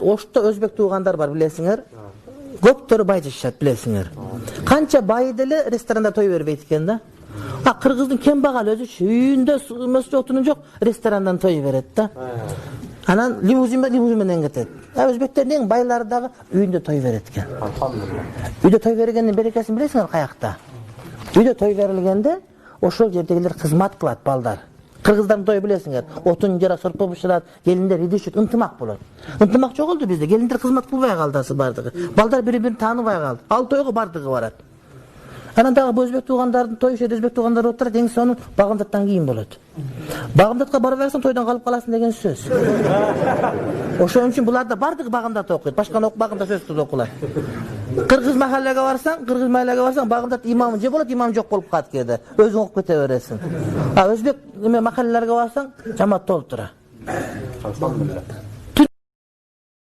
ошто өзбек туугандар бар билесиңер көптөрү бай жашашат билесиңер канча бай деле ресторанда той бербейт экен да а кыргыздын кембагал өзүчү үйүндө эмеси отуну жок ресторандан той берет да анан лимузин лимузин менен кетет а өзбектердин эң байлары дагы үйүндө той берет экен үйдө той бергендин берекесин билесиңер каякта үйдө той берилгенде ошол жердегилер кызмат кылат балдар кыргыздардын тою билесиңер отун жарат сорпо бышырат келиндер идишет ынтымак болот ынтымак жок болду бизде келиндер кызмат кылбай калды азыр баардыгы балдар бири бирин тааныбай калды ал тойго баардыгы барат анан дагы өзбек туугандардын тою жерде өзбек туугандар отурат эң сонун багымдаттан кийин болот. Багымдатка бара берсең тойдон калып каласың деген сөз. Ошон үчүн буларда баардыгы багымдат окуйт. Башканы багымдат сөзсүз окулат. Кыргыз махаллеге барсаң кыргыз махаллеге барсаң багымдат имамы же болот имам жок болуп калат кээде. Өзүң окуп кете бересиң. А өзбек эме махаллелерге барсаң жамаат толтура.